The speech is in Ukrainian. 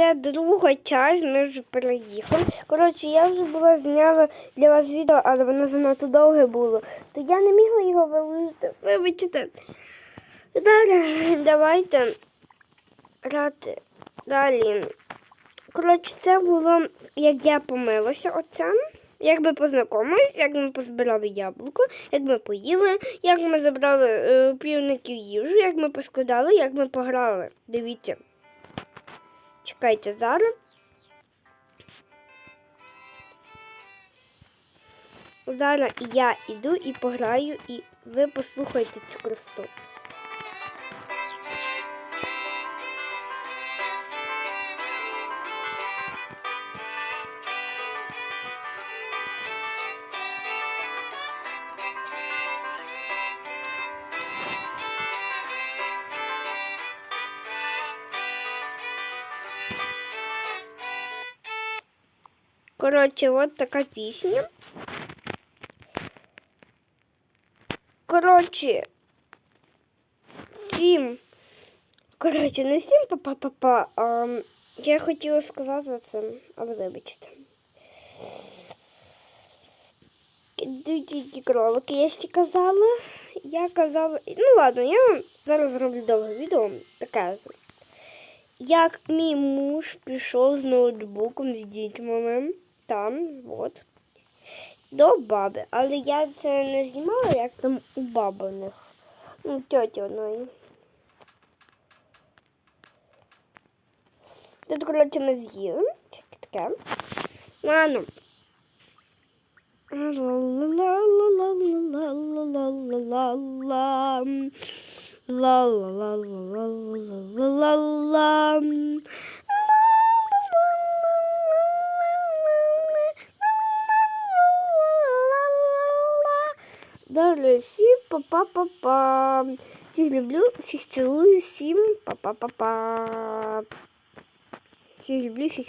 це друга часть, ми вже переїхали. Коротше, я вже була зняла для вас відео, але воно занадто довге було. То я не мігла його вилучити. Вибачте. Далі, давайте грати далі. Коротше, це було, як я помилася оце. Як ми познайомились, як ми позбирали яблуко, як ми поїли, як ми забрали е, півників їжу, як ми поскладали, як ми пограли. Дивіться. Чекайте зараз. Зараз я йду і пограю, і ви послухайте цю красоту. Коротше, от така пісня. Коротше, всім. Коротше, не всім па-па-па-па. Я хотіла сказати це, але вибачте. Тільки кролики, я ще казала. Я казала. Ну ладно, я вам зараз зроблю довге відео. Таке. Як мій муж пішов з ноутбуком з дітьми там, от, до баби. Але я це не знімала, як там у баби в них. Ну, тьоті одної. Тут, коротше, ми з'їли. Таке. Ладно. Ла-ла-ла-ла-ла-ла-ла-ла-ла-ла-ла-ла-ла-ла. Далі всім па-па-па-па. Всіх люблю, всіх цілую, всім па-па-па-па. Всіх люблю, всіх